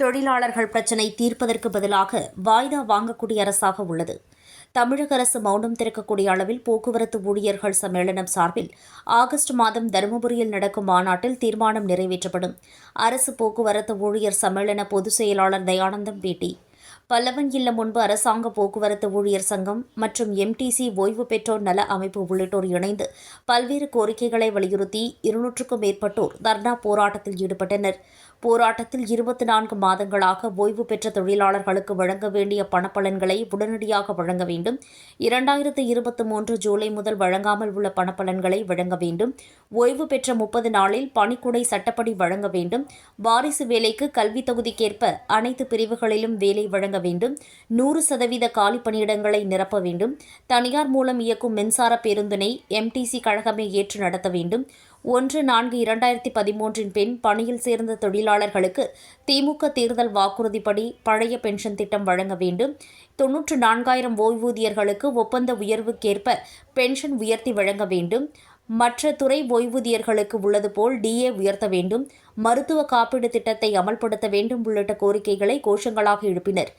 தொழிலாளர்கள் பிரச்சினை தீர்ப்பதற்கு பதிலாக வாய்தா வாங்கக்கூடிய அரசாக உள்ளது. தமிழக அரசு மௌனம் திறக்கக்கூடிய அளவில் போக்குவரத்து ஊழியர்கள் சம்மேளனம் சார்பில் ஆகஸ்ட் மாதம் தருமபுரியில் நடக்கும் மாநாட்டில் தீர்மானம் நிறைவேற்றப்படும். அரசு போக்குவரத்து ஊழியர் சம்மேளன பொதுச் செயலாளர் தயானந்தம் பேட்டி. பல்லவன் இல்லம் முன்பு அரசாங்க போக்குவரத்து ஊழியர் சங்கம் மற்றும் எம்டிசி ஓய்வு பெற்றோர் நல அமைப்பு உள்ளிட்டோர் இணைந்து பல்வேறு கோரிக்கைகளை வலியுறுத்தி இருநூற்றுக்கும் மேற்பட்டோர் தர்ணா போராட்டத்தில் ஈடுபட்டனர். போராட்டத்தில் இருபத்தி நான்கு மாதங்களாக ஓய்வு பெற்ற தொழிலாளர்களுக்கு வழங்க வேண்டிய பணப்பலன்களை உடனடியாக வழங்க வேண்டும். இரண்டாயிரத்து இருபத்தி மூன்று ஜூலை முதல் வழங்காமல் உள்ள பணப்பலன்களை வழங்க வேண்டும். ஓய்வு பெற்ற முப்பது நாளில் பணிக்குடை சட்டப்படி வழங்க வேண்டும். வாரிசு வேலைக்கு கல்வி தகுதிக்கேற்ப அனைத்து பிரிவுகளிலும் வேலை வழங்க வேண்டும். நூறு சதவீத காலி பணியிடங்களை நிரப்ப வேண்டும். தனியார் மூலம் இயக்கும் மின்சார பேருந்தினை எம்டிசி கழகமே ஏற்று நடத்த வேண்டும். ஒன்று நான்கு இரண்டாயிரத்தி பதிமூன்றின் பின் பணியில் சேர்ந்த தொழிலாளர்களுக்கு திமுக தேர்தல் வாக்குறுதிப்படி பழைய பென்ஷன் திட்டம் வழங்க வேண்டும். தொன்னூற்று நான்காயிரம் ஓய்வூதியர்களுக்கு ஒப்பந்த உயர்வுக்கேற்ப பென்ஷன் உயர்த்தி வழங்க வேண்டும். மற்ற துறை ஓய்வூதியர்களுக்கு உள்ளது போல் டிஏ உயர்த்த வேண்டும். மருத்துவ காப்பீடு திட்டத்தை அமல்படுத்த வேண்டும் உள்ளிட்ட கோரிக்கைகளை கோஷங்களாக எழுப்பினர்.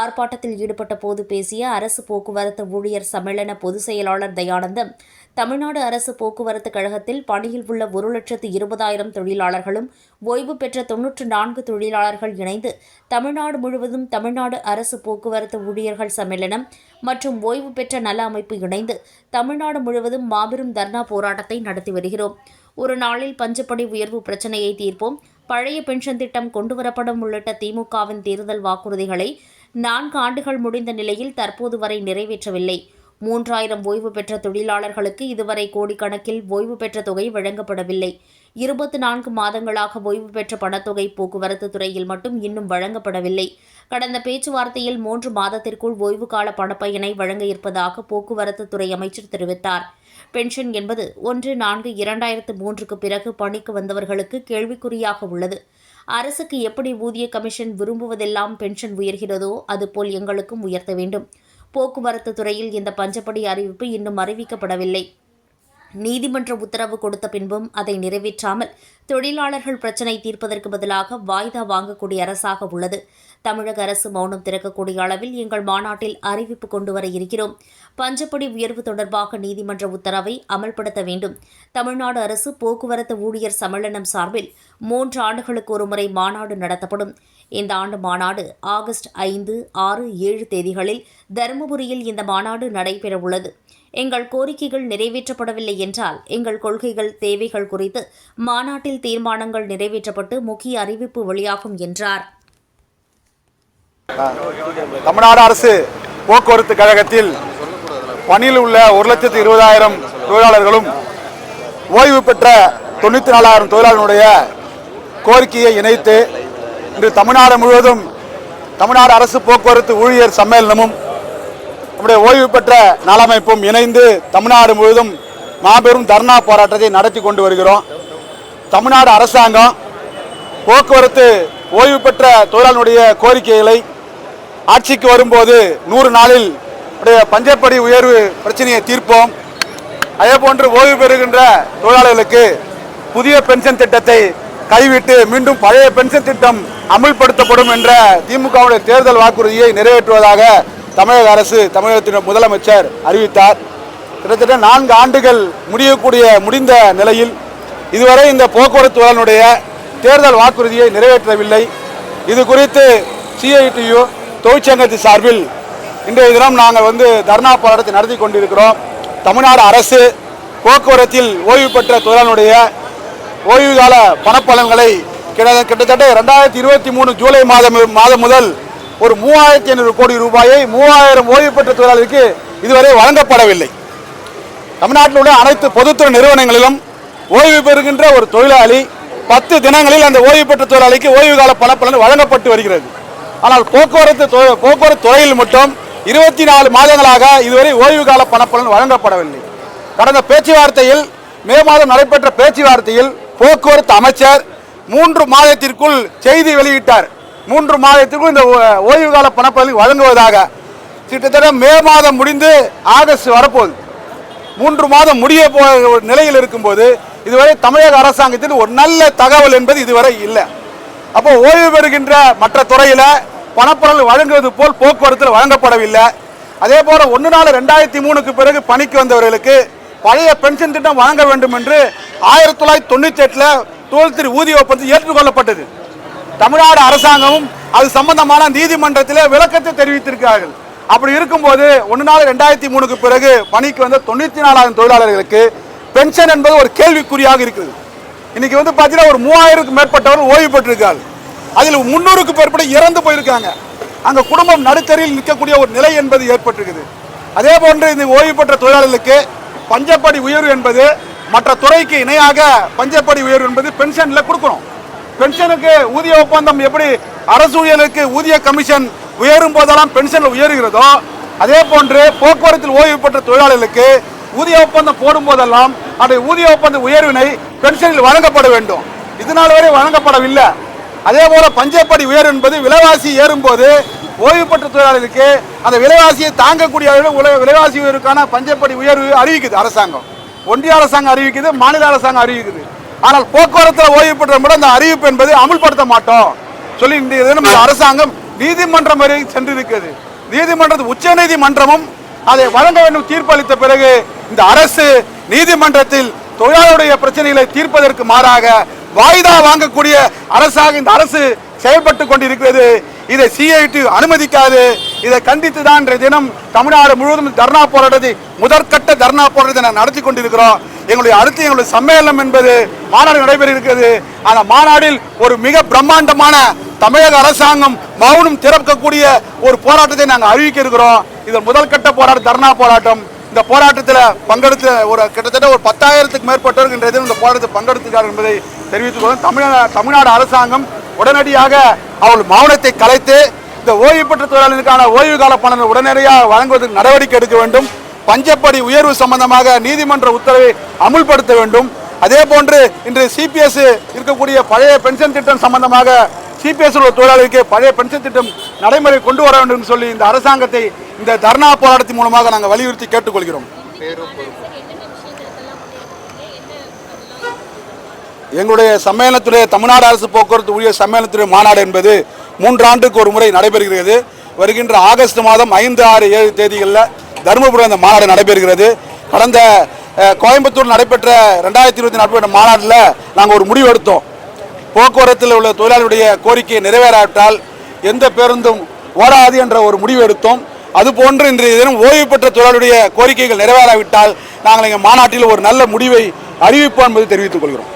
ஆர்ப்பாட்டத்தில் ஈடுபட்ட போது பேசிய அரசு போக்குவரத்து ஊழியர் சம்மேளன பொதுச் செயலாளர் தயானந்தம் தமிழ்நாடு அரசு போக்குவரத்து கழகத்தில் பணியில் உள்ள ஒரு லட்சத்து இருபதாயிரம் தொழிலாளர்களும் ஓய்வு பெற்ற தொன்னூற்று நான்கு தொழிலாளர்கள் இணைந்து தமிழ்நாடு முழுவதும் தமிழ்நாடு அரசு போக்குவரத்து ஊழியர்கள் சம்மேளனம் மற்றும் ஓய்வு பெற்ற நல அமைப்பு இணைந்து தமிழ்நாடு முழுவதும் மாபெரும் தர்ணா போராட்டத்தை நடத்தி வருகிறோம். ஒரு நாளில் பஞ்சப்படி உயர்வு பிரச்சினையை தீர்ப்போம். பழைய பென்ஷன் திட்டம் கொண்டுவரப்படும் உள்ளிட்ட திமுகவின் தேர்தல் வாக்குறுதிகளை நான்கு ஆண்டுகள் முடிந்த நிலையில் தற்போது வரை நிறைவேற்றவில்லை. மூன்றாயிரம் ஓய்வு பெற்ற தொழிலாளர்களுக்கு இதுவரை கோடிக்கணக்கில் ஓய்வு பெற்ற தொகை வழங்கப்படவில்லை. இருபத்தி நான்கு மாதங்களாக ஓய்வு பெற்ற பணத்தொகை போக்குவரத்து துறையில் மட்டும் இன்னும் வழங்கப்படவில்லை. கடந்த பேச்சுவார்த்தையில் மூன்று மாதத்திற்குள் ஓய்வு கால பணப்பயனை வழங்க இருப்பதாக போக்குவரத்து துறை அமைச்சர் தெரிவித்தார். பென்ஷன் என்பது ஒன்று நான்கு இரண்டாயிரத்து மூன்றுக்கு பிறகு பணிக்கு வந்தவர்களுக்கு கேள்விக்குறியாக உள்ளது. அரசுக்கு எப்படி ஊதிய கமிஷன் விரும்புவதெல்லாம் பென்ஷன் உயர்கிறதோ அதுபோல் எங்களுக்கும் உயர்த்த வேண்டும். போக்குவரத்து துறையில் இந்த பஞ்சப்படி அறிவிப்பு இன்னும் அறிவிக்கப்படவில்லை. நீதிமன்ற உத்தரவு கொடுத்த பின்பும் அதை நிறைவேற்றாமல் தொழிலாளர்கள் பிரச்சினை தீர்ப்பதற்கு பதிலாக வாய்தா வாங்கக்கூடிய அரசாக உள்ளது. தமிழக அரசு மௌனம் திறக்கக்கூடிய அளவில் எங்கள் மாநாட்டில் அறிவிப்பு கொண்டு வர இருக்கிறோம். பஞ்சப்படி உயர்வு தொடர்பாக நீதிமன்ற உத்தரவை அமல்படுத்த வேண்டும். தமிழ்நாடு அரசு போக்குவரத்து ஊழியர் சம்மேளனம் சார்பில் மூன்று ஆண்டுகளுக்கு ஒருமுறை மாநாடு நடத்தப்படும். இந்த ஆண்டு மாநாடு ஆகஸ்ட் ஐந்து ஆறு ஏழு தேதிகளில் தருமபுரியில் இந்த மாநாடு நடைபெறவுள்ளது. எங்கள் கோரிக்கைகள் நிறைவேற்றப்படவில்லை என்றால் எங்கள் கொள்கைகள் தேவைகள் குறித்து மாநாட்டில் தீர்மானங்கள் நிறைவேற்றப்பட்டு முக்கிய அறிவிப்பு வெளியாகும் என்றார். தமிழ்நாடு அரசு போக்குவரத்து கழகத்தில் பணியில் உள்ள ஒரு லட்சத்து இருபதாயிரம் தொழிலாளர்களும் ஓய்வு பெற்ற தொண்ணூற்றி நாலாயிரம் தொழிலாளர்களுடைய கோரிக்கையை இணைத்து இன்று தமிழ்நாடு முழுவதும் தமிழ்நாடு அரசு போக்குவரத்து ஊழியர் சம்மேளனமும் நம்முடைய ஓய்வு பெற்ற நலமைப்பும் இணைந்து தமிழ்நாடு முழுவதும் மாபெரும் தர்ணா போராட்டத்தை நடத்தி கொண்டு வருகிறோம். தமிழ்நாடு அரசாங்கம் போக்குவரத்து ஓய்வு பெற்ற தொழிலாளனுடைய கோரிக்கைகளை ஆட்சிக்கு வரும்போது நூறு நாளில் உடைய பஞ்சப்படி உயர்வு பிரச்சனையை தீர்ப்போம். அதே போன்று ஓய்வு பெறுகின்ற தொழிலாளர்களுக்கு புதிய பென்ஷன் திட்டத்தை கைவிட்டு மீண்டும் பழைய பென்ஷன் திட்டம் அமுல்படுத்தப்படும் என்ற திமுகவுடைய தேர்தல் வாக்குறுதியை நிறைவேற்றுவதாக தமிழக அரசு தமிழகத்தின் முதலமைச்சர் அறிவித்தார். கிட்டத்தட்ட நான்கு ஆண்டுகள் முடியக்கூடிய முடிந்த நிலையில் இதுவரை இந்த போக்குவரத்து வளனுடைய தேர்தல் வாக்குறுதியை நிறைவேற்றவில்லை. இது குறித்து சிஐடியு தொழிற்சங்கத்தின் சார்பில் இன்றைய தினம் நாங்கள் வந்து தர்ணா போராட்டத்தை நடத்தி கொண்டிருக்கிறோம். தமிழ்நாடு அரசு போக்குவரத்தில் ஓய்வு பெற்ற தொழிலாளனுடைய ஓய்வு கால பணப்பலன்களை கிட்டத்தட்ட ரெண்டாயிரத்தி இருபத்தி மூணு ஜூலை மாதம் மாதம் முதல் ஒரு மூவாயிரத்தி ஐநூறு கோடி ரூபாயை மூவாயிரம் ஓய்வு பெற்ற தொழிலாளருக்கு இதுவரை வழங்கப்படவில்லை. தமிழ்நாட்டில் உள்ள அனைத்து பொதுத்துறை நிறுவனங்களிலும் ஓய்வு பெறுகின்ற ஒரு தொழிலாளி பத்து தினங்களில் அந்த ஓய்வு பெற்ற தொழிலாளிக்கு ஓய்வு கால பணப்பலன் வழங்கப்பட்டு வருகிறது. ஆனால் போக்குவரத்து போக்குவரத்து துறையில் மட்டும் இருபத்தி நாலு மாதங்களாக இதுவரை ஓய்வு கால பணப்பலன் வழங்கப்படவில்லை. கடந்த பேச்சுவார்த்தையில் மே மாதம் நடைபெற்ற பேச்சுவார்த்தையில் போக்குவரத்து அமைச்சர் மூன்று மாதத்திற்குள் செய்தி வெளியிட்டார். மூன்று மாதத்திற்கும் இந்த ஓ- ஓய்வு கால பணப்பதிவு வழங்குவதாக கிட்டத்தட்ட மே மாதம் முடிந்து ஆகஸ்ட் வரப்போகுது. மூன்று மாதம் முடிய போ நிலையில் இருக்கும்போது இதுவரை தமிழக அரசாங்கத்தில் ஒரு நல்ல தகவல் என்பது இதுவரை இல்லை. அப்போ ஓய்வு பெறுகின்ற மற்ற துறையில் பணப்பொருள் வழங்குவது போல் போக்குவரத்தில் வழங்கப்படவில்லை. அதே போல் ஒன்று நாள் ரெண்டாயிரத்தி மூணுக்கு பிறகு பணிக்கு வந்தவர்களுக்கு பழைய பென்ஷன் திட்டம் வழங்க வேண்டும் என்று ஆயிரத்தி தொள்ளாயிரத்தி தொண்ணூற்றி எட்டில் தோல்திரி ஊதிய ஒப்பந்தம் ஏற்றுக்கொள்ளப்பட்டது. தமிழ்நாடு அரசாங்கமும் அது சம்பந்தமான நீதிமன்றத்தில் விளக்கத்தை தெரிவித்திருக்கிறார்கள். அப்படி இருக்கும்போது ஒன்று நாள் ரெண்டாயிரத்தி மூணுக்கு பிறகு பணிக்கு வந்த தொண்ணூற்றி நாலாயிரம் தொழிலாளர்களுக்கு பென்ஷன் என்பது ஒரு கேள்விக்குறியாக இருக்குது இன்னைக்கு வந்து பார்த்தீங்கன்னா ஒரு மூவாயிரத்துக்கு மேற்பட்டவர்கள் ஓய்வு பெற்றிருக்கார்கள். அதில் முன்னூறுக்கு மேற்பட்ட இறந்து போயிருக்காங்க. அங்கே குடும்பம் நடுத்தரில் நிற்கக்கூடிய ஒரு நிலை என்பது ஏற்பட்டிருக்குது. அதே போன்று இந்த ஓய்வு பெற்ற தொழிலாளர்களுக்கு பஞ்சப்படி உயர்வு என்பது மற்ற துறைக்கு இணையாக பஞ்சப்படி உயர்வு என்பது பென்ஷனில் கொடுக்கணும். பென்ஷனுக்கு ஊதிய ஒப்பந்தம் எப்படி அரசு ஊழியர்களுக்கு ஊதிய கமிஷன் உயரும் போதெல்லாம் பென்ஷன் உயர்கிறதோ அதே போன்று போக்குவரத்தில் ஓய்வு பெற்ற தொழிலாளர்களுக்கு ஊதிய ஒப்பந்தம் போடும் போதெல்லாம் அந்த ஊதிய ஒப்பந்த உயர்வினை பென்ஷனில் வழங்கப்பட வேண்டும். இதனால் வரை வழங்கப்படவில்லை. அதே போல பஞ்சப்படி உயர்வு என்பது விலைவாசி ஏறும்போது ஓய்வு பெற்ற தொழிலாளர்களுக்கு அந்த விலைவாசியை தாங்கக்கூடிய அளவில் விலைவாசி உயர்வுக்கான பஞ்சப்படி உயர்வு அறிவிக்குது அரசாங்கம். ஒன்றிய அரசாங்கம் அறிவிக்குது மாநில அரசாங்கம் அறிவிக்குது. ஆனால் போக்குவரத்தில் ஓய்வு பெற்ற கூட அந்த அறிவிப்பு என்பது அமுல்படுத்த மாட்டோம். சொல்லி இந்த நம்ம அரசாங்கம் நீதிமன்றம் வரை சென்றிருக்கிறது. நீதிமன்றம் உச்ச நீதிமன்றமும் அதை வழங்க வேண்டும் தீர்ப்பளித்த பிறகு இந்த அரசு நீதிமன்றத்தில் தொழிலாளருடைய பிரச்சனைகளை தீர்ப்பதற்கு மாறாக வாய்தா வாங்கக்கூடிய அரசாக இந்த அரசு செயல்பட்டு கொண்டிருக்கிறது. இதை சிஐடி அனுமதிக்காது. இதை கண்டித்து தான் இன்றைய தினம் தமிழ்நாடு முழுவதும் தர்ணா போராட்டத்தை முதற்கட்ட தர்ணா போராட்டத்தை நான் நடத்தி கொண்டிருக்கிறோம். எங்களுடைய அடுத்து எங்களுடைய சம்மேளனம் என்பது மாநாடு நடைபெற இருக்கிறது. அந்த மாநாடில் ஒரு மிக பிரம்மாண்டமான தமிழக அரசாங்கம் மௌனம் திறக்கக்கூடிய ஒரு போராட்டத்தை நாங்கள் அறிவிக்க இருக்கிறோம். இது முதற்கட்ட போராட்டம் தர்ணா போராட்டம். இந்த போராட்டத்தில் பங்கெடுத்த ஒரு கிட்டத்தட்ட ஒரு பத்தாயிரத்துக்கு மேற்பட்டவர்கள் இன்றைய தினம் இந்த போராட்டத்தில் பங்கெடுத்துக்கார் என்பதை தெரிவித்துக் கொள்ளும் தமிழ் தமிழ்நாடு அரசாங்கம் உடனடியாக அவர்கள் மௌனத்தை கலைத்து இந்த ஓய்வு பெற்ற தொழிலாளர்களுக்கான ஓய்வு கால பணம் உடனடியாக வழங்குவதற்கு நடவடிக்கை எடுக்க வேண்டும். பஞ்சப்படி உயர்வு சம்பந்தமாக நீதிமன்ற உத்தரவை அமுல்படுத்த வேண்டும். அதே போன்று இன்று சிபிஎஸ் இருக்கக்கூடிய பழைய பென்ஷன் திட்டம் சம்பந்தமாக சிபிஎஸ் உள்ள தொழிலாளர்களுக்கு பழைய பென்ஷன் திட்டம் நடைமுறை கொண்டு வர வேண்டும் சொல்லி இந்த அரசாங்கத்தை இந்த தர்ணா போராட்டத்தின் மூலமாக நாங்கள் வலியுறுத்தி கேட்டுக்கொள்கிறோம். எங்களுடைய சம்மேளனத்துடைய தமிழ்நாடு அரசு போக்குவரத்து ஊழியர் சம்மேளனத்துடைய மாநாடு என்பது மூன்றாண்டுக்கு ஒரு முறை நடைபெறுகிறது. வருகின்ற ஆகஸ்ட் மாதம் ஐந்து ஆறு ஏழு தேதிகளில் தருமபுரி அந்த மாநாடு நடைபெறுகிறது. கடந்த கோயம்புத்தூர் நடைபெற்ற ரெண்டாயிரத்தி இருபத்தி நடைபெற்ற மாநாட்டில் நாங்கள் ஒரு முடிவு எடுத்தோம். போக்குவரத்தில் உள்ள தொழிலாளியுடைய கோரிக்கையை நிறைவேறாவிட்டால் எந்த பேருந்தும் ஓடாது என்ற ஒரு முடிவு எடுத்தோம். அதுபோன்று இன்றைய தினம் ஓய்வு பெற்ற தொழிலாளியுடைய கோரிக்கைகள் நிறைவேறாவிட்டால் நாங்கள் எங்கள் மாநாட்டில் ஒரு நல்ல முடிவை அறிவிப்போம் என்பது தெரிவித்துக் கொள்கிறோம்.